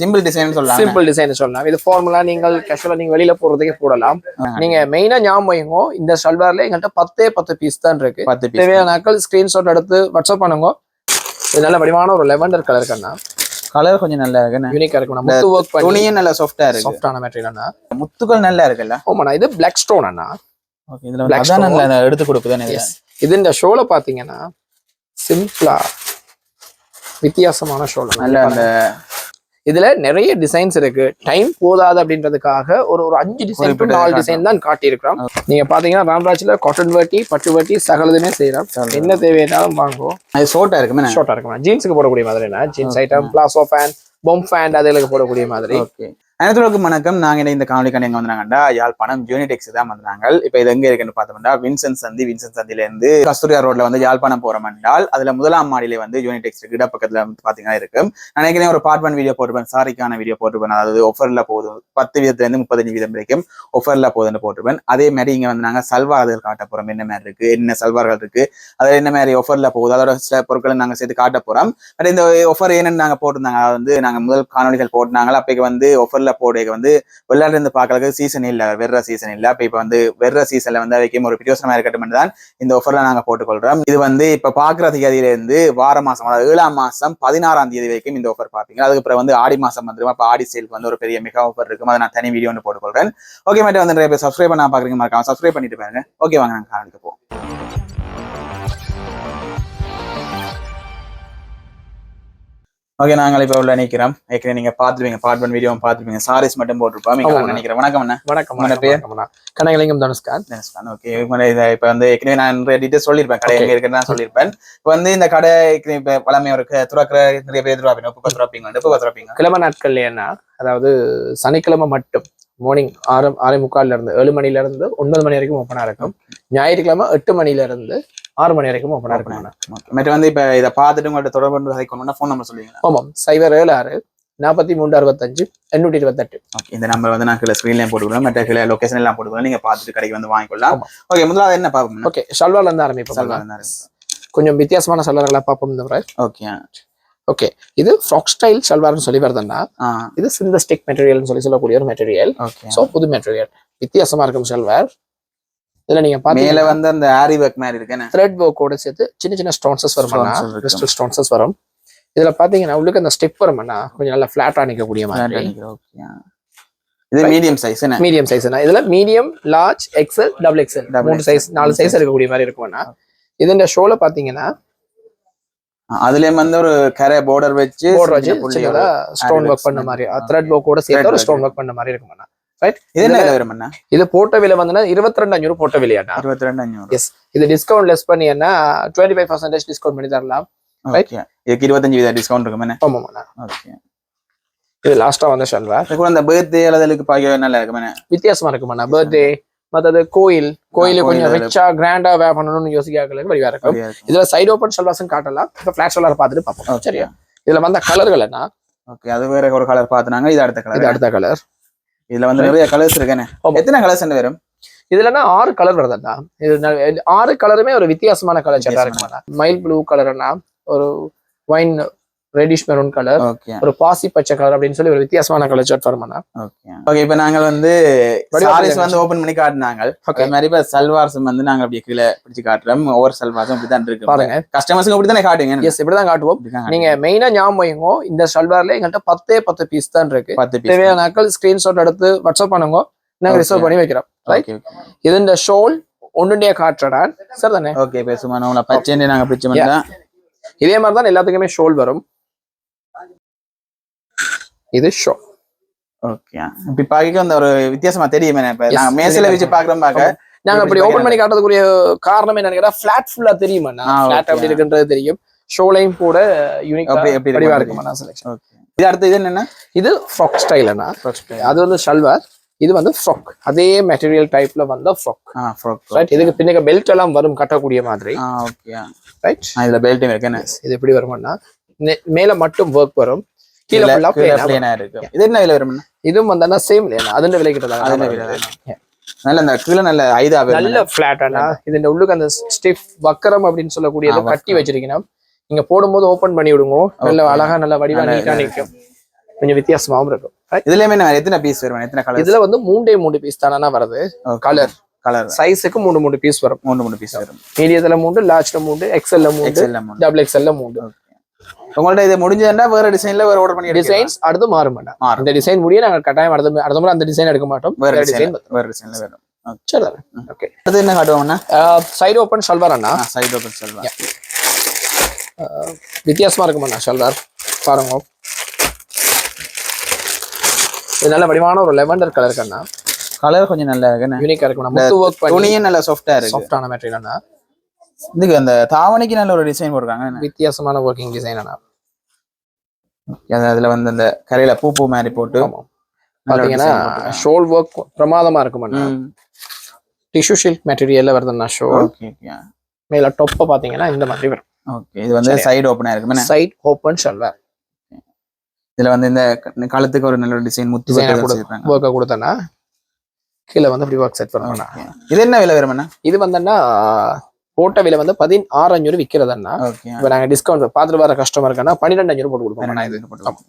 Simple design சொல்லலாம் simple design சொல்லலாம் இது ஃபார்முலா நீங்கள் கேஷுவலா நீங்க வெளியில போறதுக்கே போடலாம். நீங்க மெயினா ஞாபகம் வைங்க இந்த ஷல்வார்ல எங்கள்கிட்ட பத்தே பத்து பீஸ் தான் இருக்கு. பத்து பீஸ் தேவையான நாட்கள் ஸ்கிரீன்ஷாட் எடுத்து வாட்ஸ்அப் பண்ணுங்க. இது நல்ல வடிவான ஒரு லெவண்டர் கலர் கண்ணா கலர் கொஞ்சம் நல்லா இருக்குண்ணே யூனிக்கா இருக்கும் முத்து ஒர்க் பண்ணி துணியும் நல்லா சாஃப்டா இருக்கு. சாஃப்டான மெட்டீரியல் அண்ணா. முத்துக்கள் நல்லா இருக்குல்ல. ஆமாண்ணா இது பிளாக் ஸ்டோன் அண்ணா. ஓகே இதுல அதான். நல்லா எடுத்து கொடுக்குதானே. இது இந்த ஷோல பாத்தீங்கன்னா சிம்பிளா வித்தியாசமான ஷோல நல்ல அந்த இதுல நிறைய டிசைன்ஸ் இருக்கு. டைம் போதாது அப்படின்றதுக்காக ஒரு ஒரு அஞ்சு டிசைன் நாலு டிசைன் தான் காட்டியிருக்கிறோம். நீங்க பாத்தீங்கன்னா ராம்ராஜ்ல காட்டன் வேட்டி பட்டு வேட்டி சகலதுமே செய்யலாம். என்ன தேவையானாலும் வாங்குவோம். அது ஷோர்ட்டா இருக்குமே ஷார்ட்டா இருக்கும். ஜீன்ஸுக்கு போடக்கூடிய மாதிரி என்ன? ஜீன்ஸ் ஐட்டம் பிளாசோ ஃபேன் பொம் ஃபேன் அதுகளுக்கு போடக்கூடிய மாதிரி. ஓகே வணக்கம். நாங்க இந்த காணொலி கண்டு எங்க வந்தாங்கடா யாழ்ப்பாணம் யூனிடெக்ஸ் தான் வந்தாங்க இப்ப இது எங்க இருக்குன்னு பார்த்தோம்னா வின்சென்ட் சந்தி வின்சென்ட் சந்தில இருந்து கஸ்தூரியா ரோட்ல வந்து யாழ்ப்பாணம் போறோம் என்றால் அதுல முதலாம் மாடியில வந்து யூனிடெக்ஸ் இருக்கு. இடப்பக்கத்துல வந்து பாத்தீங்கன்னா இருக்கு. நினைக்கிறேன் ஒரு பார்ட் ஒன் வீடியோ போட்டுருப்பேன். சாரிக்கான வீடியோ போட்டுருப்பேன். அதாவது ஆஃபர்ல போகுது. பத்து வீதத்துல இருந்து முப்பத்தஞ்சு வீதம் வரைக்கும் ஆஃபர்ல போகுதுன்னு போட்டிருப்பேன். அதே மாதிரி இங்க வந்து நாங்க சல்வார்கள் காட்ட போறோம். என்ன மாதிரி இருக்கு? என்ன சல்வார்கள் இருக்கு? அதுல என்ன மாதிரி ஆஃபர்ல போகுது? அதோட சில பொருட்களை நாங்க சேர்த்து காட்ட போறோம். பட் இந்த ஆஃபர் என்னன்னு நாங்க போட்டிருந்தாங்க. அதாவது வந்து நாங்க முதல் காணொலிகள் போட்டுனாங்க அப்போ வந்து ஆஃபர்ல போடுறது வந்து விளையாட்டு இருந்து பார்க்கறதுக்கு சீசன் இல்ல வெற சீசன் இல்ல. அப்ப இப்ப வந்து வெற சீசன்ல வந்து வைக்கும் ஒரு பிரியோசனமா இருக்கட்டும் தான் இந்த ஆஃபர்ல நாங்க போட்டுக்கொள்றோம். இது வந்து இப்ப பாக்குற தேதியிலேருந்து வார மாசம் அதாவது ஏழாம் மாசம் பதினாறாம் தேதி வரைக்கும் இந்த ஆஃபர் பார்ப்பீங்க அதுக்கப்புறம் வந்து ஆடி மாசம் வந்துடும் இப்போ ஆடி சேலுக்கு வந்து ஒரு பெரிய மிக ஆஃபர் இருக்கும். அதை நான் தனி வீடியோ ஒன்று போட்டுக்கொள்றேன். ஓகே மட்டும் வந்து நிறைய பேர் சப்ஸ்கிரைப் பண்ணா பார்க்குறீங்க மறக்காம சப்ஸ்கிரைப் பண்ணிட்டு பாருங்க. ஓகே வாங்க நாங்கள் காணொலிக்கு போவோம். ஓகே நாங்கள் இப்ப உள்ள நிக்கிறோம். ஏற்கனவே நீங்க பாத்துருவீங்க பார்ட் ஒன் வீடியோ பாத்துருப்பீங்க சாரீஸ் மட்டும் போட்டிருப்போம் நினைக்கிறேன். வணக்கம் அண்ணா. வணக்கம் வணக்கம், வணக்கம்ண்ணா. கனகலிங்கம் தனுஷ்கான் ஓகே இப்ப வந்து ஏற்கனவே நான் நிறைய டீட்டெயில் சொல்லியிருப்பேன். கடை. எங்க இருக்குன்னு நான் சொல்லியிருப்பேன். இப்ப வந்து இந்த கடை இப்ப பழமையா இருக்கு. துறக்கிற நிறைய பேர் துறாப்பீங்க உப்பு துறாப்பீங்க? உப்பு துறாப்பீங்க? கிழமை நாட்கள்ல என்ன அதாவது சனிக்கிழமை மட்டும் மார்னிங் ஆறு ஆறு முக்கால்ல இருந்து ஏழு மணில இருந்து ஒன்பது மணி வரைக்கும் ஓப்பனா இருக்கும். ஞாயிற்றுக்கிழமை எட்டு மணில இருந்து ஆறு மணி வரைக்கும் ஓப்பனா இருக்கும் மற்ற வந்து இப்ப இதை பார்த்துட்டு உங்கள்ட்ட தொடர்பு கதைக்கணும்னா ஃபோன் நம்பர் சொல்லுவீங்களா? ஆமாம் சைபர் ஏழு ஆறு நாற்பத்தி மூன்று அறுபத்தஞ்சு எண்ணூற்றி இருபத்தெட்டு. ஓகே இந்த நம்பர் வந்து நான் கீழே ஸ்க்ரீன்லேயும் போட்டுக்கலாம் மற்ற கீழே லொகேஷன் எல்லாம் போட்டுக்கலாம் நீங்க பார்த்துட்டு கடைக்கு வந்து வாங்கிக்கொள்ளலாம். ஓகே முதலாவது என்ன பார்ப்போம்? ஓகே ஷல்வார்ல இருந்து ஆரம்பிப்போம். சல்வார் கொஞ்சம் வித்தியாசமான ஷல்வார்களை பார்ப்போம் இந்த முறை. ஓகே ஓகே இது ஃப்ராக் ஸ்டைல் ஷல்வார்னு சொல்லி வருதுன்னா இது சிந்தஸ்டிக் மெட்டீரியல்னு சொல்லி சொல்லக்கூடிய ஒரு மெட்டீரியல் ஓகே ஸோ புது மெட்டீரியல் வித்தியாசமா இருக்கும் ஷல்வார் இதுல நீங்க மேல வந்து அந்த ஆரி ஒர்க் மாதிரி இருக்குன்னு த்ரெட் ஒர்க்கோட சேர்த்து சின்ன சின்ன ஸ்டோன்சஸ் வரும். கிறிஸ்டல் ஸ்டோன்சஸ் வரும். இதுல பாத்தீங்கன்னா உள்ளுக்கு அந்த ஸ்டெப் வரும்னா கொஞ்சம் நல்லா ஃபிளாட்டா நிக்கக்கூடிய மாதிரி. இது மீடியம் சைஸ் மீடியம் சைஸ் இதுல medium large XL double XL மூணு சைஸ் நாலு சைஸ். இருக்கக்கூடிய மாதிரி இருக்கும்னா இது இந்த ஷோல பாத்தீங்கன்னா அதுலயும் வந்து ஒரு கரை பார்டர் வச்சு போர்டர் வச்சு ஸ்டோன் ஒர்க் பண்ண மாதிரி. த்ரெட் ஒர்க்கோட சேர்த்து ஒரு. ஸ்டோன் ஒர்க் பண்ண மாதிரி இருக்கும்னா இது என்ன விலை வரும்ண்ணா இது போட்ட விலை வந்து இருபத்தி ரெண்டு அஞ்சூறு போட்ட விலையாட்டா இருபத்தி ரெண்டு அஞ்சூறு. எஸ் இது டிஸ்கவுண்ட் லெஸ் பண்ணி என்ன டுவெண்ட்டி ஃபைவ் பர்சன்டேஜ் டிஸ்கவுண்ட் பண்ணி தரலாம். ஓகே இதுக்கு இருபத்தஞ்சு வீத டிஸ்கவுண்ட் இருக்கும் என்ன? ஆமாம்ண்ணா ஓகே இது லாஸ்டா வந்த ஷல்வார் இது கூட அந்த பர்த்டே அல்லதுக்கு பாக்க நல்லா இருக்கும் என்ன? வித்தியாசமா இருக்குமாண்ணா பர்த்டே மத்தது கோயில். கோயில கொஞ்சம் ரிச்சா கிராண்டா வே பண்ணணும்னு யோசிக்காக்களுக்கு வழியா இருக்கும். இதுல சைடு ஓப்பன் ஷல்வாஸும் காட்டலாம். இப்ப ஃபிளாட் ஷல்வார் பார்த்துட்டு பார்ப்போம். சரியா? இதுல வந்த கலர்கள் என்ன? ஓகே அது வேற ஒரு கலர் பாத்துனாங்க இது அடுத்த இது கலர் அடுத்த கலர் இதுல வந்து நிறைய கலர்ஸ் இருக்குன்னு ஆமா. எத்தனை கலர்ஸ் வரும் இதுலன்னா ஆறு கலர் வருதுண்ணா இது ஆறு கலருமே ஒரு வித்தியாசமான கலர் செட்டா இருக்குமாண்ணா மைல் ப்ளூ கலர்னா ஒரு wine reddish maroon colour okay ஒரு பாசி பச்சை கலர் அப்படின்னு சொல்லி ஒரு வித்தியாசமான கலர் செட் வருமாண்ணா ஓகே ஓகே இப்போ நாங்க வந்து சாரீஸ். வந்து ஓபன் பண்ணி காட்டினாங்க. அதே மாதிரி இப்ப சல்வார்ஸ் வந்து நாங்க அப்படியே கீழே பிடிச்சு காட்டுறோம். ஒவ்வொரு சல்வார்ஸும் இப்படிதான் இருக்கு. பாருங்க. கஸ்டமர்ஸுக்கு அப்படி தானே காட்டுங்க? எஸ் இப்படிதான் காட்டுவோம். இப்படிதான் நீங்க மெயினா ஞாபகம் வைங்க இந்த ஷல்வார்ல எங்கள்கிட்ட பத்தே பத்து பீஸ் தான் இருக்கு. பத்து பீஸ் தேவையான நாட்கள் ஸ்கிரீன்ஷாட் எடுத்து வாட்ஸ்அப் பண்ணுங்க. நாங்க Okay. ரிசர்வ் பண்ணி வைக்கிறோம். ரைட் ஓகே ஓகே இது இந்த ஷோல் ஒன்றுடைய காட்டுறடான் சார் தானே ஓகே பேசுமா உங்களை பச்சை நாங்க பிடிச்ச மாதிரி தான் இதே மாதிரி தான் எல்லாத்துக்குமே ஷோல் வரும். இது ஷோ ஓகே இப்ப பாக்க அந்த ஒரு வித்தியாசமா தெரியுமே இப்ப. நாங்க மேசையில வச்சு பாக்குறோம் பாக்க நாங்க அப்படி ஓபன்? பண்ணி காட்டுறதுக்குரிய காரணம் என்னன்னு கேட்டா ஃபிளாட் ஃபுல்லா தெரியுமா ஃபிளாட். அப்படி இருக்குன்றது தெரியும். ஷோலையும் கூட யூனிக் அப்படி- எப்படி வடிவா இருக்கும் செலக்ஷன் இது அடுத்து இது என்னன்னா? இது ஃப்ராக் ஸ்டைல்னா அது வந்து ஷல்வார் இது வந்து ஃப்ராக் அதே மெட்டீரியல் டைப்ல வந்த ஃப்ராக் ரைட் இதுக்கு பின்னுக்கு பெல்ட் எல்லாம் வரும் கட்டக்கூடிய மாதிரி. ரைட் இதுல பெல்ட் இருக்கு என்ன? இது எப்படி வரும்னா மேல மட்டும் ஒர்க் வரும். கீழே ஃபுல்லா பிளேனா இருக்கு. இது என்ன விலை வரும்னா? இதுவும் வந்தா சேம் லேனா அதுல விலை கிட்ட அதுல விலை தான். நல்ல இந்த கீழே நல்ல ஐதா நல்ல இது இந்த உள்ளுக்கு அந்த ஸ்டிஃப் வக்கரம் அப்படின்னு சொல்லக்கூடியது கட்டி வச்சிருக்கீங்கன்னா நீங்க போடும்போது ஓபன் பண்ணி விடுங்க. நல்ல. அழகா நல்ல வடிவா நீட்டா இதா நிக்கும். கொஞ்சம் வித்தியாசமாவும் இருக்கும்? இதுலயுமே நான் எத்தனை பீஸ் வரும் எத்தனை கலர் இதுல வந்து மூண்டே மூணு பீஸ் தானே வருது. கலர் கலர் சைஸுக்கு மூணு மூணு பீஸ் வரும். மூணு மூணு பீஸ் வரும். மீடியத்துல மூண்டு லார்ஜ்ல மூண்டு எக்ஸ்எல்ல மூணு டபுள் எக்ஸ்எல்ல மூண்டு உங்கள்ட்ட இது முடிஞ்சதுன்னா வேற டிசைன்ல வேற ஆர்டர் பண்ணி. டிசைன்ஸ் அடுத்து மாறும் வேண்டாம் மாறும். இந்த டிசைன் முடிய நாங்க கட்டாயம் அடுத்த அடுத்த முறை அந்த டிசைன் எடுக்க மாட்டோம். வேற டிசைன் வேற டிசைன்ல வரும் சரி ஓகே அடுத்து என்ன காட்டுவோம்னா சைடு ஓப்பன் ஷல்வார் அண்ணா. சைடு ஓபன் செல்வா வித்தியாசமா இருக்குமாண்ணா ஷல்வார் பாருங்க. இது நல்ல வடிவான ஒரு லெவண்டர் கலர் கண்ணா கலர் கொஞ்சம் நல்லா இருக்கு யூனிக்கா இருக்கும் துணியும் நல்லா சாஃப்டா இருக்கு. சாஃப்டான மெட்டீரியல் அண்ணா. இதுக்கு அந்த தாவணிக்கு நல்ல ஒரு டிசைன் போடுறாங்க வித்தியாசமான ஒர்க்கிங் டிசைன் அது அதுல வந்து அந்த கரையில பூ பூ மாதிரி போட்டு. பாத்தீங்கன்னா ஷோல் ஒர்க் பிரமாதமா இருக்குமாண்ணா. டிஷ்யூ ஷில்க் மெட்டீரியல்ல ஷோல் ஓகே ஓகே மேல டொப்ப பாத்தீங்கன்னா இந்த மாதிரி வரும். ஓகே இது வந்து சைடு ஓப்பனா இருக்கு சைட் ஓப்பன் ஷல்வார் இதுல வந்து இந்த கழுத்துக்கு ஒரு நல்ல டிசைன் முத்து ஒர்க்கை கொடுத்தேன்னா கீழே வந்து அப்படி ஒர்க் செட் பண்ணுவோம்ண்ணா. இது என்ன விலை வருமாண்ணா? இது வந்தோன்னா போட்ட விலை வந்து பதினாறு அஞ்சூறு விற்கிறதண்ணா ஓகே. இப்போ நாங்கள் டிஸ்கவுண்ட் பார்த்துட்டு வர கஸ்டமருக்குன்னா பன்னிரெண்டு அஞ்சூறு போட்டு கொடுப்போம்.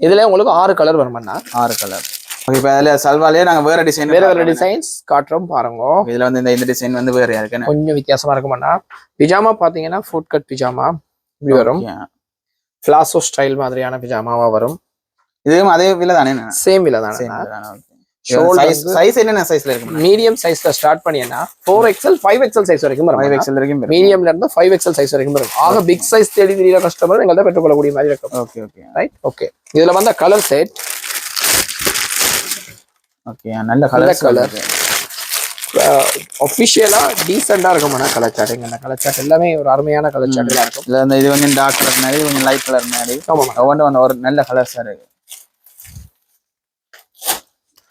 இது இதுல உங்களுக்கு ஆறு கலர் வருமாண்ணா. ஆறு கலர் ஓகே இப்போ அதுல சல்வாலே நாங்க வேற டிசைன் வேற வேற டிசைன்ஸ் காட்டுறோம் பாருங்க. இதுல வந்து இந்த இந்த டிசைன் வந்து வேற இருக்கு கொஞ்சம் வித்தியாசமா இருக்குமாண்ணா. பிஜாமா பாத்தீங்கன்னா ஃபுட் கட் பிஜாமா இப்படி வரும். பிளாசோ ஸ்டைல் மாதிரியான பிஜாமாவா வரும். இதுவும் அதே விலை தானே சேம் விலை தானே சைஸ் என்னென்ன சைஸ்ல இருக்கு மீடியம் சைஸ்ல start பண்ணியன்னா four XL five XL size வரைக்கும் ஃபைவ் வரும் எக்ஸ்எல் வரைக்கும் மீடியம்ல இருந்து ஃபைவ் எக்ஸல் சைஸ் வரைக்கும் வரும். ஆக பிக் சைஸ் தேடி தெரியல கஸ்டமர் எங்கள்கிட்ட பெற்றுக்கொள்ளக்கூடிய மாதிரி இருக்கும். ஓகே ஓகே ரைட் ஓகே இதுல வந்த கலர் செட் ஓகே நல்ல கலர். கலர் ஒஃபிஷியலா டீசெண்டா இருக்குமாண்ணா கலர் இந்த கலர் சாட் எல்லாமே ஒரு அருமையான கலர் சாட்டுலாம் இருக்கும். இது வந்து டார்க் கலர் மாதிரி கொஞ்சம் லைட் கலர் மாதிரி. ஒவ்வொன்று ஒரு நல்ல கலர்ஸ் இருக்கு.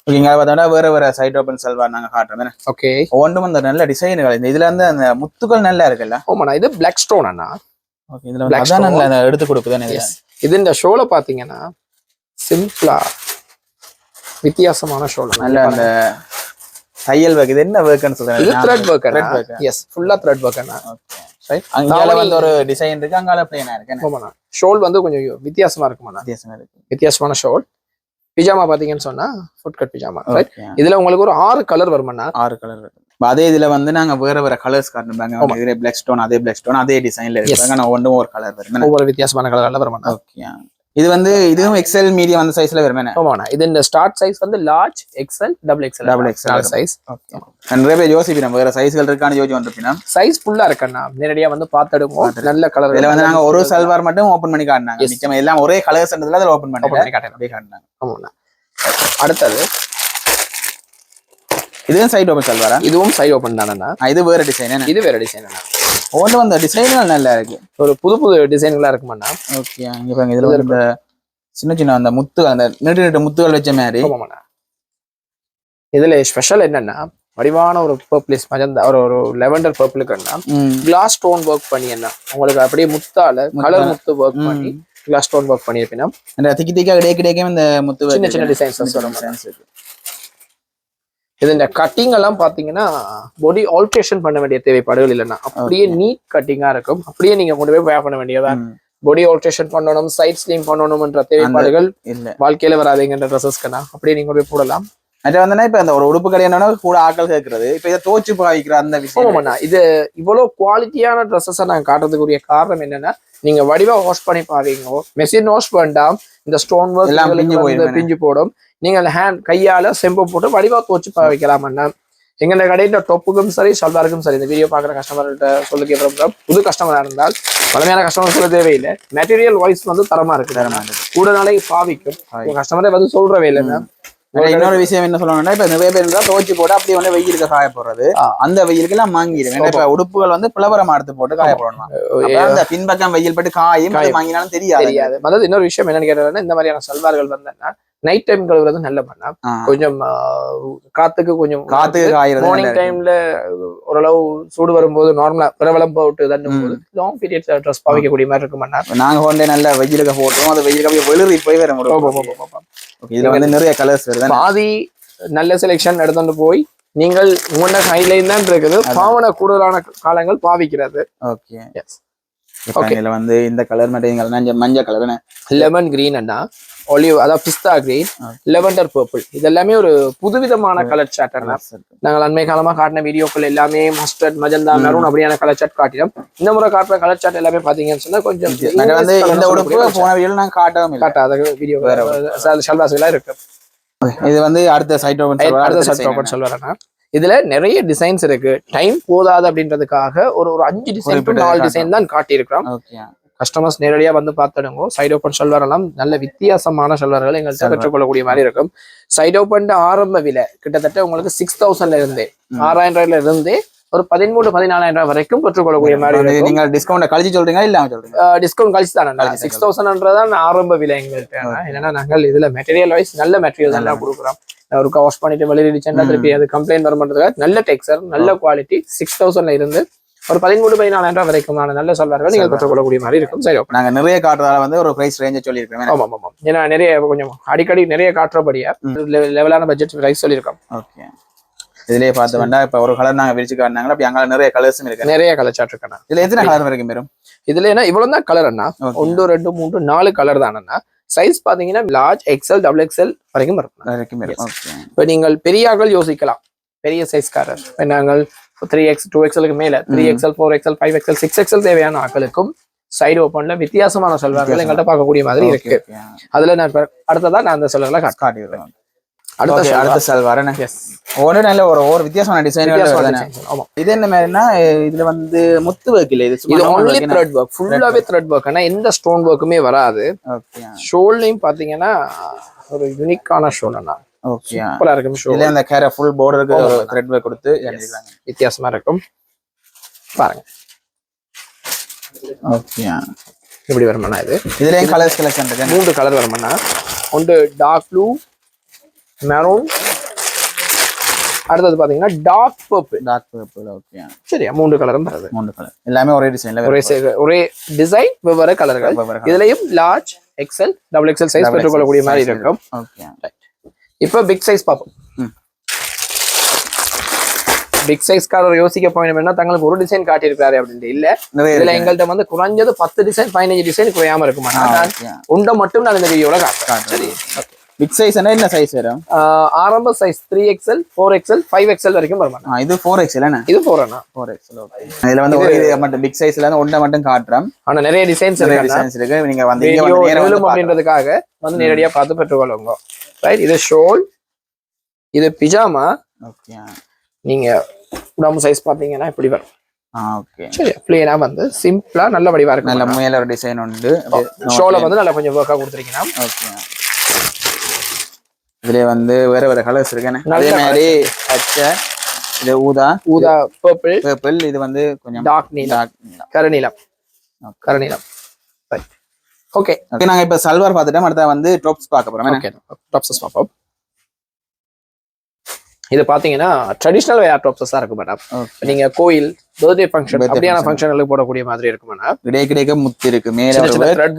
ஓகேங்க பார்த்தோம்னா வேற வேற சைட் ஓப்பன் சல்வார் நாங்க காட்டுறோம். ஓகே ஒவ்வொன்றும் அந்த நல்ல டிசைன்கள் இந்த இதுல வந்து அந்த முத்துக்கள் நல்லா இருக்குல்ல? ஆமாண்ணா இது பிளாக் ஸ்டோன் அண்ணா. ஓகே இதுல அதான். நல்ல எடுத்து கொடுக்குதானே இது இந்த ஷோல பாத்தீங்கன்னா சிம்பிளா வித்தியாசமான ஷோல நல்ல அந்த தையல் ஒர்க் இது என்ன ஒர்க்னு இது த்ரெட் சொல்றேன். Work Thread work. எஸ் ஃபுல்லா த்ரெட் ஒர்க் அண்ணா. ரைட் அங்கால வந்து ஒரு டிசைன் இருக்கு அங்கால பிளேனா இருக்கு ஆமாண்ணா. ஷோல் வந்து கொஞ்சம் வித்தியாசமா இருக்குமாண்ணா. வித்தியாசமா இருக்கு. வித்தியாசமான ஷோல் பிஜாமா பாத்தீங்கன்னு சொன்னா ஃபுட் கட் பிஜாமா ரைட். இதுல உங்களுக்கு ஒரு ஆறு கலர் வருமாண்ணா? ஆறு கலர் அதே இதுல வந்து நாங்க வேற வேற கலர்ஸ் காட்டுறாங்க இதுல பிளாக் ஸ்டோன் அதே பிளாக் ஸ்டோன் அதே டிசைன்ல இருக்கு ஆனா ஒவ்வொன்றும் ஒரு கலர் வரும் ஒவ்வொரு வித்தியாசமான கலர்ல வருமாண்ணா? ஓகே இது வந்து இதுவும் எக்ஸல் மீடியம் அந்த சைஸ்ல வரும் ஆமாண்ணா. இது இந்த ஸ்டார்ட் சைஸ் வந்து லார்ஜ் எக்ஸ்எல் டபுள் எக்ஸ்எல் நாலு வரும். Size okay. நிறைய பேர் யோசிப்போம் வேற சைஸ்கள் இருக்கான்னு யோசிச்சு வந்திருப்பீங்கன்னா சைஸ் ஃபுல்லா இருக்கண்ணா. நேரடியா வந்து பாத்துடுவோம் நல்ல கலர் இதுல வந்து நாங்க ஒரு சல்வார் மட்டும் ஓபன் பண்ணி காட்டினாங்க. மிச்சம் எல்லாம் ஒரே கலர்ஸ்ன்றதுல அதுல ஓபன் பண்ணி காட்டுறேன். அப்படியே காட்டினாங்க. ஆமாண்ணா. அடுத்தது இதுவும் சைட் ஓபன் சல்வாரா இதுவும் சைட் ஓப்பன் தானண்ணா. இது வேற டிசைன் இது வேற டிசைன் ஒவ்வொன்றும் அந்த டிசைன்கள் நல்லா இருக்கு. ஒரு புது புது டிசைன்களா இருக்குமாண்ணா. ஓகே இங்க பாருங்க இதுல இந்த சின்ன சின்ன அந்த முத்து அந்த நீட்டு நீட்டு முத்துகள் வச்ச மாதிரி. இதுல ஸ்பெஷல் என்னன்னா வடிவான ஒரு பர்பிளிஸ் மஜந்தா ஒரு ஒரு லெவண்டர் பர்பிளுக்குன்னா. கிளாஸ் ஸ்டோன் ஒர்க் பண்ணி என்ன உங்களுக்கு அப்படியே முத்தால கலர் முத்து ஒர்க் பண்ணி கிளாஸ் ஸ்டோன் ஒர்க் பண்ணியிருப்பீங்கன்னா திக்கி திக்கா கிடைக்க கிடைக்க இந்த முத்து சின்ன சின்ன டிசைன்ஸ் வரும் இது இந்த கட்டிங் எல்லாம் பாத்தீங்கன்னா பாடி ஆல்ட்ரேஷன் பண்ண வேண்டிய தேவைப்பாடுகள் இல்லைன்னா அப்படியே நீட் கட்டிங்கா இருக்கும். அப்படியே நீங்க கொண்டு போய் wear பண்ண வேண்டியதா? பாடி ஆல்ட்ரேஷன் பண்ணணும் சைட் ஸ்லீம் பண்ணணும்ன்ற தேவைப்பாடுகள் வாழ்க்கையில வராதுங்கிற ட்ரெஸ்ஸஸ்க்குனா அப்படியே நீங்க கொண்டு போய் போடலாம். அது வந்து இப்ப அந்த ஒரு உடுப்பு கடையான கூட ஆட்கள் கேட்கறது இப்ப இதை தோச்சு பாவிக்கிற அந்த விஷயம். இது இவ்வளவு குவாலிட்டியான ட்ரெஸ்ஸஸை நாங்க காட்டுறதுக்குரிய காரணம் என்னன்னா நீங்க வடிவா வாஷ் பண்ணி பாவீங்க மெஷின் வாஷ் வேண்டாம் இந்த ஸ்டோன் எல்லாம் ஒர்க் போயிடும். பிஞ்சு போடும். நீங்க ஹேண்ட் கையால செம்பு போட்டு வடிவா துவச்சு பாவிக்கலாமண்ணா எங்க இந்த கடையில டொப்புக்கும் சரி ஷல்வாருக்கும் சரி இந்த வீடியோ பாக்குற கஸ்டமர்கிட்ட சொல்லுக்கு அப்புறம் புது கஸ்டமரா இருந்தால் பழமையான கஸ்டமர் சொல்ல தேவையில்லை. மெட்டீரியல் வைஸ் வந்து தரமா இருக்கு. கூட நாளைக்கு பாவிக்கும். கஸ்டமரே வந்து சொல்றவே இல்லைன்னா இன்னொரு விஷயம் என்ன சொல்லணும்னா இப்ப நிறைய பேர் இருந்தா துவச்சு போட்டு அப்படியே வந்து வெயிலுக்கு காய போடுறது. அந்த வெயிலுக்கு எல்லாம் மாங்கிடும் ஏன்னா இப்ப உடுப்புகள் வந்து பிளவரம் எடுத்து போட்டு காய போடணும்? அந்த பின்பக்கம் வெயில் பட்டு காயும் அது வாங்கினாலும் தெரியாது. தெரியாது. அதாவது இன்னொரு விஷயம் என்னன்னு கேட்டதுன்னா இந்த மாதிரியான சல்வார்கள் வந்தேன்னா நைட் டைம் கழுவுறது நல்ல பண்ணா. கொஞ்சம் காத்துக்கு கொஞ்சம் காத்துக்கு மார்னிங் டைம்ல ஓரளவு சூடு வரும்போது நார்மலா பிரபலம் போட்டு தண்ணும் போது லாங் பீரியட் ட்ரெஸ் பாவிக்கக்கூடிய மாதிரி இருக்கும் பண்ணா. நாங்க கொண்டே நல்ல வெயிலுக்கு போட்டோம். அது வெயிலுக்கு அப்படியே வெளிரி போய் வர முடியும். இதுல வந்து நிறைய கலர்ஸ் வருது பாதி நல்ல செலெக்ஷன் எடுத்துட்டு போய் நீங்கள் உங்களோட கைட்லைன் தான் இருக்குது. பாவன கூடுதலான காலங்கள் பாவிக்கிறது. ஓகே இதுல வந்து இந்த கலர் மட்டும் மஞ்சள் கலர் லெமன் கிரீன் அண்ணா. ஒலிவ் அதாவது பிஸ்தா கிரீன் லெவண்டர் பர்பிள் இது எல்லாமே ஒரு புதுவிதமான கலர் சாட் அண்ணா. நாங்கள் அண்மை காலமா காட்டின வீடியோக்கள் எல்லாமே மஸ்டர்ட் மஜந்தா மெரூன் அப்படியான கலர் சாட் காட்டினோம். இந்த முறை காட்டுற கலர் சாட் எல்லாமே பாத்தீங்கன்னு சொன்னா கொஞ்சம் வந்து இந்த உடுப்பு போன வீடியோல நாங்க காட்டவும் காட்டாத வீடியோ ஷல்வாஸ்களா இருக்கு. இது வந்து அடுத்த சைட் அடுத்த சட் சொல்லுவாரண்ணா இதுல நிறைய டிசைன்ஸ் இருக்கு. டைம் போதாது அப்படின்றதுக்காக ஒரு ஒரு அஞ்சு டிசைன் நாலு டிசைன் தான் காட்டியிருக்கிறோம். கஸ்டமர்ஸ் நேரடியா வந்து பார்த்துடுங்க. சைட் ஓப்பன் ஷல்வார் எல்லாம் நல்ல வித்தியாசமான ஷல்வார்கள் எங்கள்கிட்ட. பெற்றுக்கொள்ளக்கூடிய மாதிரி இருக்கும். சைட் ஓப்பன் ஆரம்ப விலை கிட்டத்தட்ட உங்களுக்கு சிக்ஸ் தௌசண்ட்ல இருந்தே. ஆறாயிரம் ரூபாயில இருந்தே ஒரு பதிமூணு பதினாலாயிரம் ரூபாய் வரைக்கும் பெற்றுக்கொள்ளக்கூடிய மாதிரி நீங்க டிஸ்கவுண்ட் கழிச்சு சொல்றீங்க டிஸ்கவுண்ட் கழிச்சு தானே. சிக்ஸ் தௌசண்ட்ன்றதான் ஆரம்ப விலை எங்கள்கிட்ட என்னன்னா நாங்கள் இதுல மெட்டீரியல் வைஸ் நல்ல மெட்டீரியல் தான் கொடுக்குறோம். ஒரு வாஷ் பண்ணிட்டு வெளியிடுச்சுன்னா. திருப்பி அது கம்ப்ளைண்ட் வர நல்ல டெக்ஸ்சர் நல்ல குவாலிட்டி சிக்ஸ் தௌசண்ட்ல இருந்து ஒரு பதிமூணு பதினாலாயிரம் ரூபாய் வரைக்குமான நல்ல சொல்வார்கள் நீங்கள் Salwar. பெற்றுக்கொள்ளக்கூடிய மாதிரி இருக்கும். சரி நாங்க நிறைய காட்டுறதால வந்து ஒரு பிரைஸ் ரேஞ்சை சொல்லியிருக்கேன் ஆமாம் ஆமாம் ஏன்னா நிறைய கொஞ்சம் அடிக்கடி நிறைய காட்டுறபடியா. லெவலான பட்ஜெட் பிரைஸ் சொல்லியிருக்கோம். ஓகே. இதுலயே பார்த்து வேண்டாம் இப்ப ஒரு கலர் நாங்க விரிச்சு காட்டினாங்களா அப்படி அங்க நிறைய கலர்ஸும் இருக்கு. நிறைய கலர் சார்ட் இருக்கண்ணா இதுல எத்தனை கலர் வரைக்கும் வரும்? இதுல என்ன இவ்வளவு தான் கலர் அண்ணா. ஒன்று ரெண்டு மூன்று நாலு கலர் தான் அண்ணா. சைஸ் பாத்தீங்கன்னா லார்ஜ் எக்ஸல் டபுள் எக்ஸல் வரைக்கும் இருக்கும். வரைக்கும் இப்போ நீங்கள் பெரியார்கள் யோசிக்கலாம். பெரிய சைஸ்காரர் இப்ப நாங்கள் த்ரீ எக்ஸ் டூ எக்ஸலுக்கு மேல three hmm. XL four XL five XL six XL தேவையான ஆட்களுக்கும் சைடு ஓப்பன்ல வித்தியாசமான செல்வார்கள். எங்கள்கிட்ட பார்க்கக்கூடிய மாதிரி இருக்கு. அதுல நான் இப்ப அடுத்ததா நான் அந்த செல்வர்ல காட்டுறேன். காட்டிடுறோம் அடுத்த அடுத்த சல்வார் என்ன எஸ் ஒன்று நல்ல ஒரு ஒரு வித்தியாசமான டிசைன் இது என்ன மாதிரினா இதுல வந்து முத்து ஒர்க் இல்ல இது இது ஒன்லி த்ரெட் ஒர்க் ஃபுல்லாவே த்ரெட் ஒர்க் ஆனா எந்த ஸ்டோன் ஒர்க்குமே வராது. ஷோல்லையும் பாத்தீங்கன்னா ஒரு யூனிக்கான ஷோல் அண்ணா ஓகே சூப்பரா இருக்கும் ஷோல் இதுல அந்த கேர ஃபுல் போர்டருக்கு. த்ரெட் ஒர்க் கொடுத்து வித்தியாசமா இருக்கும். பாருங்க. ஓகே இப்படி வருமாண்ணா இது? இதுலயும் கலர்ஸ் கலெக்ஷன் இருக்கு. மூன்று கலர் வருமாண்ணா. ஒன்று டார்க் ப்ளூ மெரூன் அடுத்தது பாத்தீங்கன்னா dark purple dark purple okay சரியா மூன்று கலரும் வருது மூணு கலர் எல்லாமே ஒரே டிசைன்ல ஒரே ஒரே டிசைன் வெவ்வேறு கலர்கள் இதுலயும் large XL double XL size பெற்றுக்கொள்ளக்கூடிய மாதிரி இருக்கும். ஓகே இப்போ பிக் சைஸ் பார்ப்போம். பிக் சைஸ்காரர் யோசிக்க என்ன தங்களுக்கு ஒரு டிசைன் காட்டியிருக்காரு அப்படின்ட்டு இல்ல. இதுல. எங்கள்கிட்ட வந்து குறைஞ்சது பத்து டிசைன் பதினஞ்சு டிசைன் குறையாம இருக்குமா. உண்டை மட்டும் நான் இந்த வீடியோல காட்டுறேன். சரி பிக் சைஸ் என்ன சைஸ் வரும்? ஆரம்ப size three XL four XL five XL வரைக்கும் வருமா இது ஃபோர் எக்ஸ் இல்லைண்ணா இது போறேன்னா ஃபோர் எக்ஸ் ஓகே இதுல வந்து ஒரு இது மட்டும் பிக் சைஸ்ல இருந்து ஒன்றை மட்டும் காட்டுறோம். ஆனா நிறைய டிசைன்ஸ் நிறைய இருக்கு டிசைன்ஸ் இருக்கு. நீங்க வந்து இங்க வீடியோ வந்து நேரா வந்து எழுலும் பார்க்கலாம். அப்படின்றதுக்காக வந்து நேரடியா பார்த்து பெற்றுக்கொள்ளுங்க. ரைட் இது ஷோல் இது பிஜாமா ஓகே நீங்க உடம்பு சைஸ் பாத்தீங்கன்னா இப்படி வரும். பிளேனா வந்து சிம்பிளா நல்ல வடிவா நல்ல இருக்கு மேல ஒரு டிசைன் உண்டு. ஷோல வந்து நல்லா கொஞ்சம் ஒர்க்கா கொடுத்துருக்கீங்கன்னா ஓகே இதுல வந்து வேற வேற கலர்ஸ் நல்ல அதே மாதிரி பச்சை இது ஊதா ஊதா பர்பிள் பர்பிள் இது வந்து கொஞ்சம் டார்க் நீலம். டார்க் கருநீலம் Okay. கருநீலம் ரைட் ஓகே ஓகே நாங்க இப்ப சல்வார் பார்த்துட்டோம். அடுத்த வந்து டாப்ஸ் பார்க்க போறோம்? ஓகே டாப்ஸஸ் பார்ப்போம். இது பாத்தீங்கன்னா ட்ரெடிஷனல் வேர் டாப்ஸஸா இருக்கும் மேடம். நீங்க கோயில் பர்த்டே ஃபங்க்ஷன் அப்படியான. ஃபங்க்ஷனுக்கு போடக்கூடிய மாதிரி இருக்கும் மேடம் கிடைக்க முத்து இருக்கு. மேல ஒரு த்ரெட்.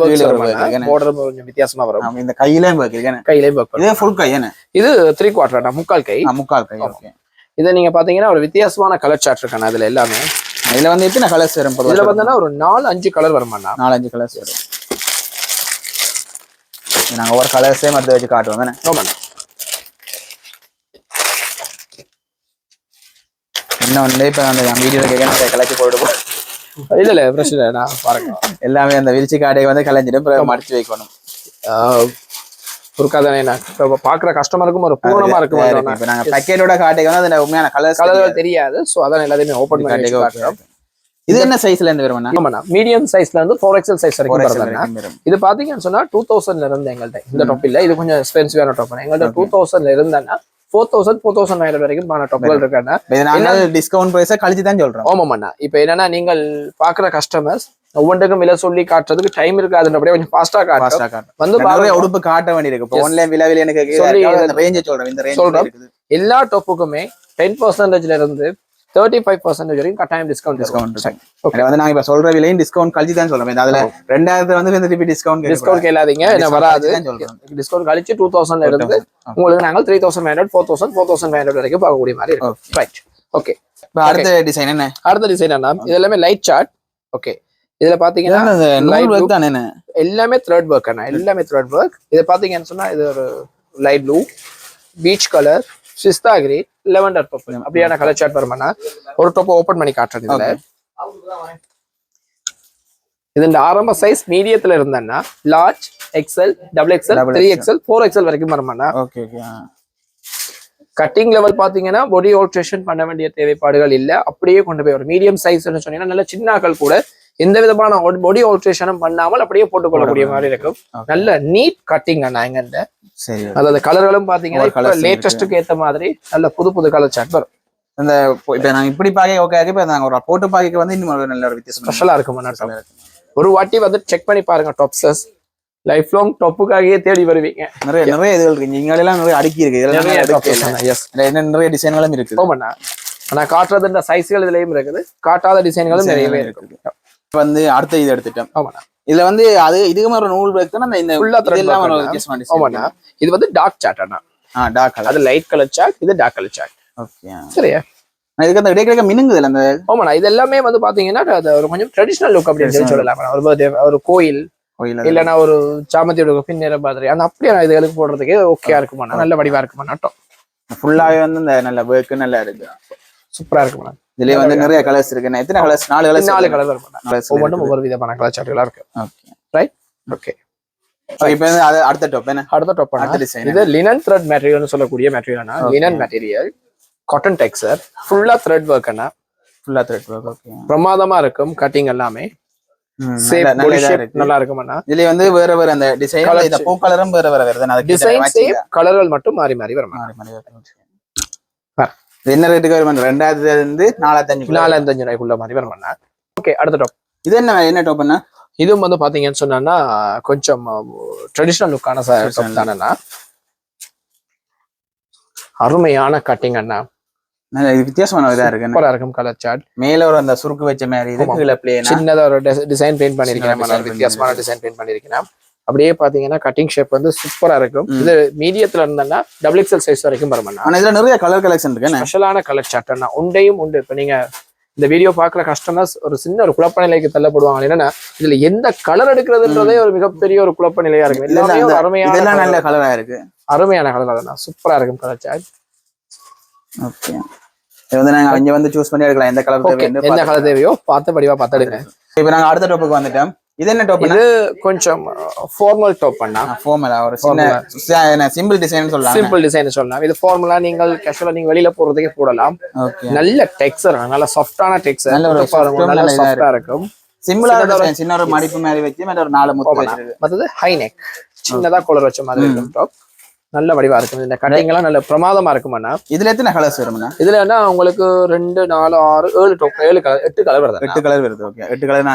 பார்டர் கொஞ்சம் வித்தியாசமா வரும். இந்த கையில ஒர்க் இருக்குண்ணே. கையிலே ஒர்க் இதே ஃபுல் கை இது த்ரீ குவார்டர் முக்கால் கை. முக்கால் கை ஓகே இதை நீங்க பாத்தீங்கன்னா ஒரு வித்தியாசமான கலர் சார்ட் இருக்கான அதுல எல்லாமே. இதுல வந்து எத்தனை கலர்ஸ் வரும் இதுல. வந்தா ஒரு நாலு அஞ்சு கலர் வருமாண்ணா. நாலஞ்சு கலர்ஸ் வரும். நாங்க ஒரு கலர்ஸே மறுத்து வச்சு காட்டுவோம் தானே? ஆமாண்ணா. இன்னொன்று இப்போ அந்த வீடியோ கேட்க கலச்சி போட்டு போ இல்ல இல்ல பிரச்சனை இல்ல, நான் பாருங்க. எல்லாமே அந்த விரிச்சி காடை வந்து கலைஞ்சிடும் பிறகு மடிச்சு வைக்கணும். குறுக்காதானே நான்? இப்ப பாக்குற கஸ்டமருக்கும் ஒரு பூர்ணமா இருக்கும் இப்போ நாங்க பேக்கெட்டோட காட்டைக்கு வந்து அந்த உண்மையான கலர்ஸ் கலர்கள் தெரியாது. சோ அதான் எல்லாத்தையுமே ஓபன் பண்ணி காட்டுறோம் இது என்ன சைஸ்ல இருந்து வரும்னா ஆமாண்ணா மீடியம் சைஸ்ல இருந்து ஃபோர் எக்ஸல் சைஸ் வரைக்கும் வரும். இது பாத்தீங்கன்னு சொன்னா டூ தௌசண்ட்ல இருந்து எங்கள்கிட்ட இந்த டாப் இல்ல இது கொஞ்சம் எக்ஸ்பென்சிவான டாப் எங்கள்கிட்ட டூ தௌசண்ட்ல இருந்தேன்னா four thousand four thousand nine வரைக்கும் டாப்கள் இருக்காண்ணா டிஸ்கவுண்ட் பிரைஸை கழிச்சு தான் சொல்றோம். ஆமாம்ண்ணா. இப்போ என்னன்னா நீங்கள் பாக்குற கஸ்டமர்ஸ் ஒவ்வொன்றுக்கும் விலை சொல்லி காட்டுறதுக்கு டைம் இருக்காதுன்றபடியே கொஞ்சம் ஃபாஸ்டா காட்டும். வந்து பாருங்க. உடுப்பு காட்ட வேண்டியிருக்கு. இப்போ ஆன்லைன் விலை விலை எனக்கு சொல்றேன். இந்த ரேஞ்ச் சொல்றோம். இருக்குது. எல்லா டாப்புக்குமே டென் பர்சன்டேஜ்ல இருந்து தேர்ட்டி ஃபைவ் பர்சன்டேஜ் வரைக்கும் கட்டாயம் டிஸ்கவுண்ட் டிஸ்கவுண்ட் இருக்கு வந்து நாங்க இப்ப சொல்ற விலையும் டிஸ்கவுண்ட் கழிச்சு தான் சொல்றோம். அதுல ரெண்டாயிரத்து வந்து இந்த திருப்பி டிஸ்கவுண்ட் டிஸ்கவுண்ட் கேளாதீங்க. என்ன வராது. டிஸ்கவுண்ட் கழிச்சு டூ தௌசண்ட்ல இருந்து உங்களுக்கு நாங்கள் three thousand hundred four thousand four thousand hundred வரைக்கும் பார்க்கக்கூடிய மாதிரி இருக்கும். ரைட் ஓகே இப்ப அடுத்த டிசைன் என்ன? அடுத்த டிசைன் என்ன? இது எல்லாமே லைட் சார்ட் ஓகே இதுல பாத்தீங்கன்னா? எல்லாமே த்ரெட் ஒர்க் அண்ணா. எல்லாமே த்ரெட் ஒர்க் இதை பாத்தீங்கன்னு சொன்னா இது ஒரு லைட் ப்ளூ பீச் கலர் சிஸ்தா கிரீன் லெவண்டர் பர்பிள் அப்படியான கலர் சார்ட் வருமாண்ணா ஒரு டோப்பை ஓபன் பண்ணி காட்டுறது இதுல. இது இந்த ஆரம்ப சைஸ் மீடியத்துல இருந்தேன்னா large XL double XL Double three XL. XL four XL வரைக்கும் வருமாண்ணா. ஓகே. கட்டிங் லெவல் பாத்தீங்கன்னா பாடி ஆல்ட்ரேஷன் பண்ண வேண்டிய தேவைப்பாடுகள் இல்ல. அப்படியே கொண்டு போய் வரும் மீடியம் சைஸ் சொன்னீங்கன்னா நல்ல சின்னாக்கள் கூட எந்த விதமான பாடி ஆல்ட்ரேஷனும் பண்ணாமல் அப்படியே போட்டுக்கொள்ளக்கூடிய மாதிரி இருக்கும். நல்ல நீட் கட்டிங் அண்ணா எங்கிட்ட சரி அதாவது கலர்களும் பாத்தீங்கன்னா லேட்டஸ்ட்டுக்கு ஏத்த மாதிரி நல்ல புது புது கலர் சாட் வரும். இந்த இப்போ இப்ப நாங்க இப்படி பாக்க ஓகே இப்ப நாங்க ஒரு போட்டு பாக்க வந்து இன்னும் நல்ல ஒரு வித்தியாசம் ஸ்பெஷலா இருக்கும் ஒரு வாட்டி வந்து செக் பண்ணி பாருங்க டாப்ஸஸ் லைஃப் லாங் டொப்புக்காகவே தேடி வருவீங்க. நிறைய நிறைய இதுகள் இருக்கு. இங்க எல்லாம் நிறைய அடுக்கி இருக்கு. இதெல்லாம் நிறைய. என்ன நிறைய டிசைன்களும் ஆமாண்ணா ஆனா காட்டுறதுன்ற சைஸ்கள் இதுலயும் இருக்குது. காட்டாத டிசைன்களும் நிறையவே இருக்கு. இப்ப வந்து அடுத்த இது எடுத்துட்டோம். ஆமாண்ணா இதுல வந்து அது இதுக்கு மாதிரி நூல் பேக் தானே இந்த அண்ணா. வித்தியாசமான ஆமாண்ணா. இது வந்து டார்க் சாட் அண்ணா. ஆ டார்க் கலர் அது லைட் கலர் சாட் இது டார்க் கலர் சாட் ஓகே சரியா? இதுக்கு அந்த இடைக்கிடைக்க மினுங்குதுல அந்த ஆமாண்ணா இது எல்லாமே வந்து பாத்தீங்கன்னா அது ஒரு கொஞ்சம் ட்ரெடிஷனல் லுக் அப்படின்னு சொல்லி சொல்லலாம் ஒரு ஒரு கோயில் இல்லைன்னா ஒரு சாமத்தியோட பின்னிற மாதிரி. அந்த அப்படியே இதுகளுக்கு போடுறதுக்கு ஓகேயா இருக்குமாண்ணா. நல்ல வடிவா இருக்குமாண்ணா ஃபுல்லாவே வந்து இந்த நல்ல ஒர்க் நல்லா இருக்கு. சூப்பரா இருக்குமாண்ணா இதுலயே வந்து நிறைய கலர்ஸ் இருக்கு. எத்தனை கலர்ஸ் நாலு கலர்ஸ் நாலு கலர் Colours ஒவ்வொன்றும் ஒவ்வொரு விதமான கலர் சாட்டுகளா இருக்கு. ரைட் ஓகே இப்போ அடுத்த டாப் என்ன? அடுத்த டாப் அடுத்த டிசைன் இது லினன் த்ரெட் மெட்டீரியல்னு சொல்லக்கூடிய மெட்டீரியல்னா லினன் மெட்டீரியல் காட்டன் டெக்ஸ்சர் ஃபுல்லா த்ரெட் ஒர்க் அண்ணா. ஃபுல்லா த்ரெட் ஒர்க் ஓகே பிரமாதமா இருக்கும் கட்டிங் எல்லாமே. நல்ல இருக்கு. இருக்குமாண்ணா இதுல வந்து வேற வேற அந்த டிசைன் பூ கலரும் வேற வேற வருது. டிசைன். கலர்கள் மட்டும் மாறி மாறி வரும் மாறி மாறி என்ன ரேட்டுக்கு வரும் ரெண்டாயிரத்துல இருந்து நாலாயிரத்தி நாலஞ்சு ரூபாய்க்குள்ள மாதிரி வருமாண்ணா ஓகே அடுத்த டாப் இது என்ன என்ன டாப் என்ன இதுவும் வந்து பாத்தீங்கன்னு சொன்னா கொஞ்சம் ட்ரெடிஷ்னல் லுக்கான. தானேண்ணா? அருமையான கட்டிங் அண்ணா. வித்தியாசமான இதா இருக்கு? சூப்பரா இருக்கும் கலர் சார்ட் மேல ஒரு அந்த சுருக்கு வச்ச மாதிரி இது சின்னதா ஒரு டிசைன் பெயிண்ட் பண்ணிருக்கேன் வித்தியாசமான டிசைன் பெயிண்ட் பண்ணிருக்கேன் அப்படியே பாத்தீங்கன்னா கட்டிங் ஷேப் வந்து சூப்பரா இருக்கும். இது மீடியத்துல இருந்தேன்னா டபுள் எக்ஸல் சைஸ் வரைக்கும் வருமாண்ணா ஆனா இதுல நிறைய கலர் கலெக்ஷன் இருக்கு? ஸ்பெஷலான கலர் அண்ணா. உண்டையும் உண்டு. இப்ப நீங்க இந்த வீடியோ பாக்குற கஸ்டமர்ஸ் ஒரு சின்ன ஒரு குழப்ப நிலைக்கு தள்ளப்படுவாங்க. என்னன்னா இதுல எந்த கலர் எடுக்கிறதுன்றதே ஒரு மிகப்பெரிய ஒரு குழப்ப நிலையா இருக்கும். எல்லாமே அருமையான நல்ல. கலரா இருக்கு. அருமையான கலர் தான் சூப்பரா இருக்கும் கலர் சார்ட் ஓகே. இது வந்து நாங்க இங்க வந்து சூஸ் பண்ணி எடுக்கலாம். எந்த கலர் ஓகே எந்த கலர் தேவையோ பார்த்து படிவா பார்த்துடுங்க இப்போ நாங்க அடுத்த டாப்புக்கு வந்துட்டோம். இது என்ன டாப் இது கொஞ்சம் ஃபார்மல் டாப் பண்ணா ஃபோமலா ஒரு சின்ன சிம்பிள் டிசைன் சொல்லலாம் சிம்பிள் டிசைன் சொல்லலாம். இது ஃபார்முலா நீங்கள் கேஷுவலா நீங்க வெளியில போறதுக்கே போடலாம். நல்ல டெக்ஸ்சர் நல்ல சாஃப்டான டெக்ஸ்சர் நல்ல ஒரு நல்ல சாஃப்டா இருக்கும். சிம்பிளா சின்ன ஒரு மடிப்பு மாதிரி வச்சு மேல ஒரு நாலு முத்து மத்தது ஹை நெக் சின்னதா கொலர் வச்ச மாதிரி இருக்கும் டாப் நல்ல வடிவா இருக்கும். இந்த கட்டிங் எல்லாம் நல்ல பிரமாதமா இருக்குமாண்ணா? இதுல எத்தனை கலர்ஸ் வரும்னா இதுல என்ன உங்களுக்கு ரெண்டு நாலு ஆறு ஏழு டாப் ஏழு கலர் எட்டு கலர் வருது எட்டு கலர் வருது. ஓகே எட்டு கலர்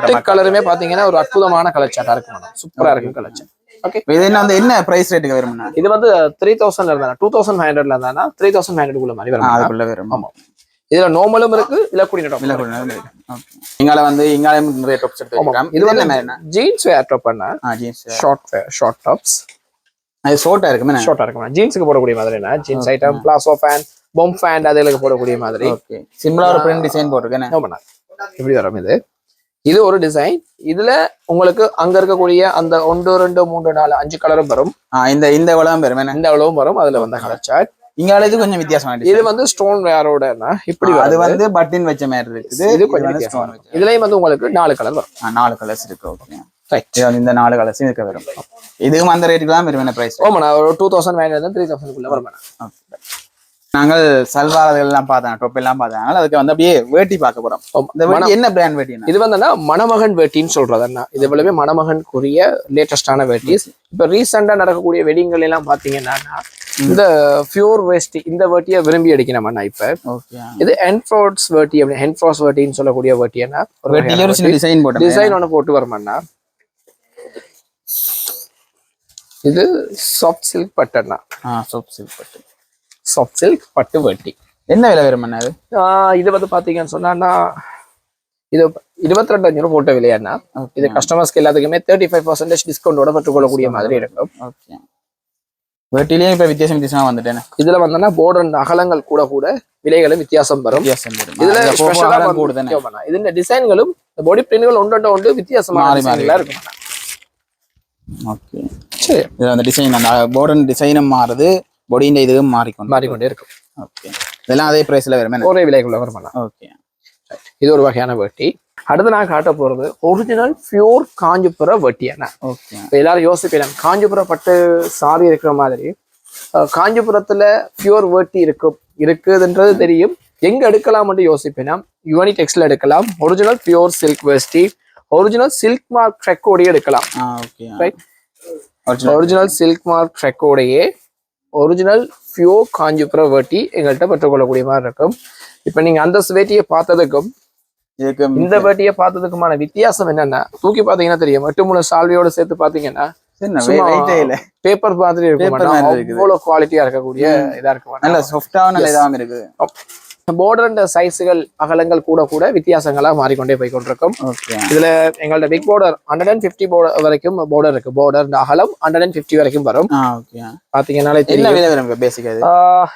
எட்டு கலருமே பாத்தீங்கன்னா ஒரு அற்புதமான கலர் சாட்டா இருக்கும் சூப்பரா இருக்கும் கலர் சாட் ஓகே இது என்ன வந்து என்ன பிரைஸ் ரேட்டுக்கு வரும்னா இது வந்து த்ரீ தௌசண்ட்ல இருந்தா டூ தௌசண்ட் ஃபைவ் ஹண்ட்ரட்ல இருந்தா த்ரீ தௌசண்ட் ஃபைவ் ஹண்ட்ரட் உள்ள மாதிரி வரும் அதுக்குள்ள வரும். ஆமா. இதுல நார்மலும் இருக்கு இல்ல குடின டாப் விலை கூட இருக்கு. ஓகே இங்கால வந்து இங்கால நிறைய டாப்ஸ் எடுத்து இது வந்து என்ன ஜீன்ஸ் வேர் டாப் பண்ண ஜீன்ஸ் ஷார்ட் ஷார்ட் டாப்ஸ் அது ஷோர்ட்டா இருக்குமே ஷார்ட்டா இருக்கும். ஜீன்ஸுக்கு போடக்கூடிய மாதிரி ஜீன்ஸ் ஐட்டம் பிளாசோ ஃபேன் பொம் ஃபேன் அதுகளுக்கு போடக்கூடிய மாதிரி. ஓகே சிம்பிளா ஒரு பிரிண்ட் டிசைன் போட்டிருக்கேன்? இப்படி வரும் இது. இது ஒரு டிசைன் இதுல உங்களுக்கு அங்க இருக்கக்கூடிய அந்த ஒன்று ரெண்டு மூன்று நாலு அஞ்சு கலரும் வரும். இந்த இந்த பெரும் என்ன? இந்த அளவும் வரும். அதுல வந்த கலர் சார்ட் இங்கால இது கொஞ்சம் வித்தியாசமான இது. வந்து ஸ்டோன் வேரோட இப்படி அது வரும் வந்து பட்டின் வச்ச மாதிரி இருக்குது. இது கொஞ்சம். இதுலயும் வந்து உங்களுக்கு நாலு கலர் வரும். நாலு கலர்ஸ் இருக்கு. ஓகே இந்த நாலு கலர்ஸும் இருக்க வரும் இதுவும் அந்த ரேட்டுக்கு தான் வரும் என்ன பிரைஸ் ஓமாண்ணா ஒரு டூ தௌசண்ட் ஹண்ட்ரட் த்ரீ தௌசண்ட்குள்ள வரும் நாங்கள் சல்வார் எல்லாம் பார்த்தோம் டொப் எல்லாம் பார்த்தோம் அதுக்கு வந்து அப்படியே வேட்டி பார்க்க போறோம். இந்த வேட்டி என்ன பிராண்ட் வேட்டினா இது வந்து மணமகன் வேட்டின்னு சொல்றது அண்ணா. இது இவ்வளவே மணமகனுக்குரிய லேட்டஸ்டான வேட்டிஸ் இப்ப ரீசெண்டா நடக்கக்கூடிய வெட்டிங்கள் எல்லாம் பாத்தீங்கன்னா இந்த பியூர் வேஸ்டி இந்த வேட்டியை விரும்பி அடிக்கணும் அண்ணா இப்ப. இது என்ஃப்ரோட்ஸ் வேட்டி அப்படி ஹென்ஃப்ரோஸ் வேட்டின்னு சொல்லக்கூடிய வேட்டி சின்ன டிசைன் போட்டோம். டிசைன் ஒன்று போட்டு வருமாண்ணா இது சாஃப்ட் சில்க் ஆ சோப் சில்க் பட்டு. சாஃப்ட் சில்க் பட்டு வேட்டி. என்ன விலை வரும் அது இது? வந்து பாத்தீங்கன்னு சொன்னா இது இருபத்தி ரெண்டாயிரம் ரூபாய் போட்ட விலையாண்ணா இது கஸ்டமர்ஸ்க்கு எல்லாத்துக்குமே தேர்ட்டி ஃபைவ் பர்சன்டேஜ் டிஸ்கவுண்டோட பெற்றுக்கொள்ளக்கூடிய மாதிரி இருக்கும். ஓகே. வேட்டிலேயே இப்ப வித்தியாசம் வித்தியாசமா வந்துட்டேன் இதுல வந்தோன்னா போர்டர் அகலங்கள் கூட கூட விலைகளும் வித்தியாசம் வரும். வித்தியாசம் வரும். இதுல அதுல போக ஸ்பெஷலா அகலம் கூடுதானே இதுல டிசைன்களும் இந்த பாடி பிரிண்டுகள் ஒன்று ஒன்று ல இருக்கும் ஓகே சரி. இதுல அந்த டிசைன் அந்த போர்டன் டிசைனும் மாறுது பொடியின் இதுவும் மாறிக்கொண்டு மாறிக்கொண்டே இருக்கும். ஓகே இதெல்லாம் அதே பிரைஸ்ல வரும் ஒரே விலைக்குள்ள வரலாம் ஓகே இது ஒரு வகையான வேட்டி. அடுத்து நான் காட்ட போறது ஒரிஜினல் பியூர் காஞ்சிபுர வேட்டி என்ன ஓகே எல்லாரும் யோசிப்பீங்க காஞ்சிபுர பட்டு சாரி இருக்கிற மாதிரி காஞ்சிபுரத்துல பியூர் வேட்டி இருக்கும் இருக்குதுன்றது தெரியும். எங்க எடுக்கலாம்னு யோசிப்பேனா யுவனி டெக்ஸ்ல எடுக்கலாம். ஒரிஜினல் பியூர் சில்க் வேஷ்டி ஒரிஜினல் சில்க் மார்க் ட்ரெக்கோடையே எடுக்கலாம். ஒரிஜினல் சில்க் மார்க் ட்ரெக்கோடையே ஒரிஜினல் பியூர் காஞ்சிபுர வேட்டி எங்கள்கிட்ட பெற்றுக்கொள்ளக்கூடிய மாதிரி இருக்கும். இப்போ நீங்க அந்த வேட்டியை பார்த்ததுக்கும் இந்த வேட்டியை பார்த்ததுக்குமான வித்தியாசம் என்னன்னா தூக்கி பாத்தீங்கன்னா தெரியும். எட்டு மூணு சால்வையோட சேர்த்து பாத்தீங்கன்னா பேப்பர் மாதிரி இருக்க Paper மாட்டோம் மாதிரி இருக்குது. அவ்வளவு குவாலிட்டியா இருக்கக்கூடிய இதா இருக்க நல்ல மாட்டோம் சாஃப்டாவும் நல்ல இதாகவும் இருக்குது. பார்டர் சைஸுகள் அகலங்கள் கூட கூட வித்தியாசங்களா மாறிக்கொண்டே போய் கொண்டிருக்கும் இதுல எங்கள்ட்ட big border hundred and fifty வரைக்கும் பார்டர் இருக்கு. பார்டர் அகலம் ஹண்ட்ரட் அண்ட் பிப்டி வரைக்கும் வரும். பாத்தீங்கன்னாலே என்ன பேசிக் இது?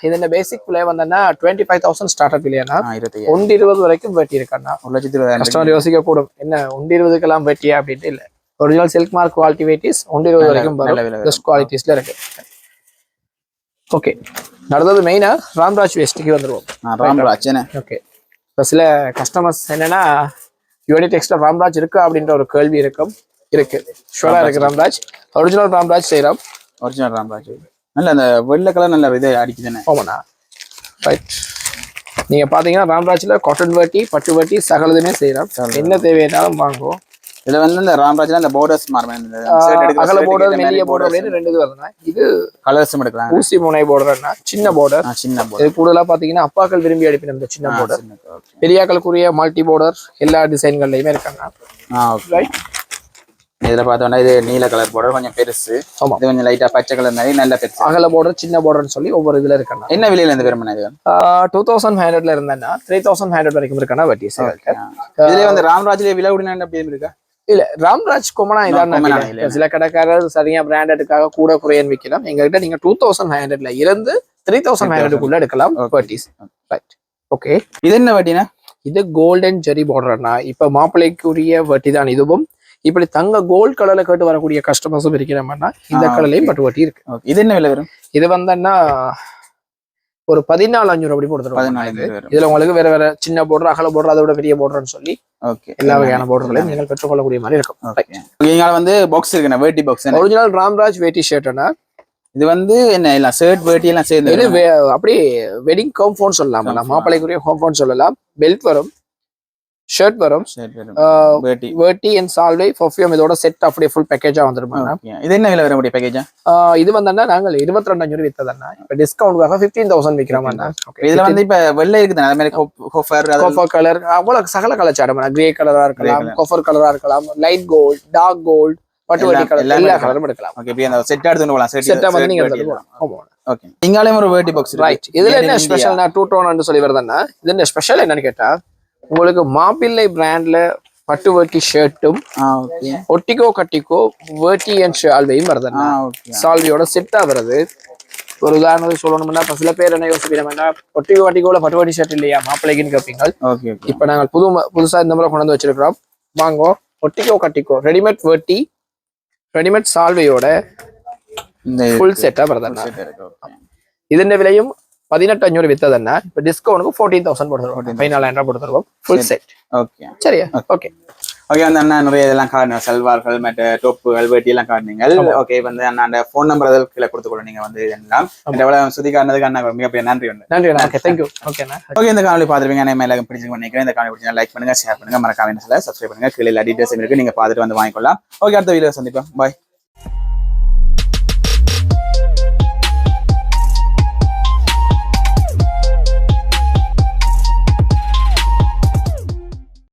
இந்த பேசிக் விலை வந்தா twenty five thousand start up இல்லையா ஒன்று இருபது வரைக்கும் வெட்டி இருக்கண்ணா ஒரு லட்சத்தி கஸ்டமர் யோசிக்க கூடும் என்ன ஒன்று இருபதுக்கெல்லாம் வெட்டியா அப்படின்ட்டு இல்ல. Original silk mark quality weight is ஒன்று இருபது வரைக்கும் வரும். குவாலிட்டிஸ்ல இருக்கு. ஓகே அடுத்தது மெயினா ராம்ராஜ் வேஸ்ட்டுக்கு வந்துருவோம். ஆ ராம்ராஜ் ஓகே இப்போ சில கஸ்டமர்ஸ் என்னன்னா யூனி டெக்ஸ்ட்ல ராம்ராஜ் இருக்கா? அப்படின்ற ஒரு கேள்வி இருக்கும் இருக்கு. ஷுவரா இருக்கு ராம்ராஜ். ஒரிஜினல் ராம்ராஜ் செய்யறோம். ஒரிஜினல் ராம்ராஜ். நல்ல அந்த வெள்ளை கலர் நல்ல இது அடிக்குதுன்னு ஆமாண்ணா. ரைட் நீங்க பாத்தீங்கன்னா ராம்ராஜ்ல காட்டன் வேட்டி பட்டு வேட்டி சகலதுமே செய்யறோம். என்ன தேவையானாலும் வாங்குவோம். இதுல வந்து இந்த ராம்ராஜ்ல அந்த போர்டர்ஸ் அகல க்கு மெல்லிய border ரெண்டு இது வருதுண்ணா. இது colours-ம் எடுக்கலாம் ஊசி முனை borderன்னா சின்ன ஆ, சின்ன border. இது கூடுதலா பாத்தீங்கன்னா அப்பாக்கள் விரும்பி அடிப்பின இந்த சின்ன okay. பெரியாக்களுக்குரிய மல்டி border எல்லா டிசைன்கள்லயுமே இருக்காங்க. இதுல பார்த்தோம்னா இது நீல கலர் border கொஞ்சம் பெருசு. இது கொஞ்சம் லைட்டா பச்சை கலர் மாதிரி நல்ல பெருசு. அகல border சின்ன borderன்னு சொல்லி ஒவ்வொரு இதுல இருக்காங்க. என்ன விலையில இந்த பெருமனை இது? டூ தௌசண்ட் ஹண்ட்ரட்ல இருந்தேன்னா த்ரீ தௌசண்ட் ஹண்ட்ரட் வரைக்கும் இருக்கானா வட்டி இதுல வந்து ராம்ராஜ்ல விலை உடனே அப்படி இருக்கா? இல்ல ராம்ராஜ் கொமனா இதான்? சில கடைக்காரர் சரியா பிராண்டடுக்காக கூட குறையன்னு விற்கலாம் எங்ககிட்ட நீங்க டூ தௌசண்ட் ஹண்ட்ரட்ல இருந்து த்ரீ தௌசண்ட் ஹண்ட்ரடுக்குள்ள எடுக்கலாம். Okay. வட்டிஸ் ரைட் ஓகே இது என்ன வட்டினா? இது கோல்டன் ஜெரி பார்டர்னா இப்ப மாப்பிள்ளைக்குரிய வட்டி தான் இதுவும். இப்படி தங்க கோல்ட் கலர்ல கேட்டு வரக்கூடிய கஸ்டமர்ஸும் இருக்கிறோம்னா இந்த ஆ, கலர்லயும் பட்டு வட்டி இருக்கு. இது என்ன விலை வரும்? இது வந்தன்னா ஒரு பதினாலு அஞ்சூறு அப்படி போட்டு இதுல உங்களுக்கு வேற வேற சின்ன border அகல border அதை விட பெரிய borderன்னு சொல்லி ஓகே எல்லா வகையான borderகளையும் நீங்கள் பெற்றுக்கொள்ளக்கூடிய மாதிரி இருக்கும். வந்து பாக்ஸ் இருக்குண்ணா வேட்டி பாக்ஸ் ஒரிஜினல் ராம்ராஜ் வேட்டி ஷர்ட்னா இது வந்து என்ன எல்லாம் ஷர்ட் வேட்டி எல்லாம் சேர்ந்து அப்படியே வெட்டிங் காம்பவுண்ட் சொல்லலாம்? Compound. மாப்பிள்ளைக்குரிய காம்பவுண்ட் சொல்லலாம். பெல்ட் வரும். ஷர்ட் வரும். வேட்டி வேட்டி அண்ட் சால்வை பர்ஃபியூம் இதோட செட் அப்படியே ஃபுல் பேக்கேஜா வந்துருமா? Okay. இது என்ன விலை அப்படி பேக்கேஜா இது வந்தா நாங்கள் இருபத்தி ரெண்டு அஞ்சூறு வித்ததண்ணா. இப்ப டிஸ்கவுண்ட்காக ஃபிஃப்டீன் தௌசண்ட் விற்கிறோம்னா இதுல வந்து இப்ப வெள்ளை இருக்குது அது மாதிரி கோஃபர் கலர் அவ்வளவு சகல கலர் சாடம் கிரே கலரா இருக்கலாம். கோஃபர் கலரா இருக்கலாம். லைட் கோல்ட் டார்க் கோல்ட் பட்டு வட்டி எல்லாம்- கலர் எல்லா. கலரும் எடுக்கலாம். ஓகே இப்படி அந்த செட் எடுத்து போலாம். செட்டா வந்து நீங்க ஓகே ஒரு வேட்டி பாக்ஸ் ரைட் இதுல என்ன ஸ்பெஷல் நான் டூ டோன் சொல்லி வருதுன்னா இது என்ன ஸ்பெஷல் என்னன்னு கேட்டா உங்களுக்கு மாப்பிள்ளை பிராண்ட்ல பட்டு வேட்டி ஷர்ட்டும் ஒட்டிக்கோ கட்டிக்கோ வேட்டி அண்ட் ஷால்வையும் ஓகே சால்வியோட செட்டா வருது. ஒரு உதாரணத்துக்கு சொல்லணும்னா சில பேர் என்ன யோசிக்கிறோம்னா ஒட்டிக்கோ கட்டிக்கோல பட்டு வேட்டி ஷர்ட் இல்லையா மாப்பிள்ளைக்குன்னு கேட்பீங்க இப்ப நாங்கள் புது புதுசா இந்த முறை கொண்டு வந்து வச்சிருக்கிறோம். வாங்கோ ஒட்டிக்கோ கட்டிக்கோ ரெடிமேட் வேட்டி ரெடிமேட் சால்வையோட ஃபுல் செட்டா வருதுன்னா set இருக்கு பதினெட்டு அஞ்சூறு வித்ததுன்னா இப்போ டிஸ்கவுண்ட்க்கு ஃபோர்டீன் தௌசண்ட் கொடுத்துருவோம். பதினாலாயிரம் ரூபாய் கொடுத்துருவோம்? ஃபுல் செட் ஓகே சரியா? ஓகே ஓகே வந்து அண்ணா நிறைய இதெல்லாம் காட்டணும் செல்வார்கள் மற்ற டோப்புகள் எல்லாம் காரணங்கள். ஓகே வந்து அண்ணா அந்த ஃபோன் நம்பர் அதில் கீழே கொடுத்துக்கொள்ள நீங்க வந்து இதெல்லாம். எவ்வளவு சுதி காரணதுக்கு அண்ணா மிகப்பெரிய நன்றி வந்து நன்றி ஓகே தேங்க்யூ ஓகே ஓகே இந்த காணொலி பார்த்துருவீங்க அண்ணா எல்லாருக்கும் பிடிச்சி நினைக்கிறேன். இந்த காணொலி பிடிச்சி லைக் பண்ணுங்க ஷேர் பண்ணுங்க. மறக்காம என்ன சொல்ல சப்ஸ்கிரைப் பண்ணுங்க. கீழே எல்லா டீட்டெயில்ஸ் இருக்கு. நீங்க பார்த்துட்டு வந்து வாங்கிக்கலாம் ஓகே அடுத்த வீடியோ சந்திப்போம். பாய்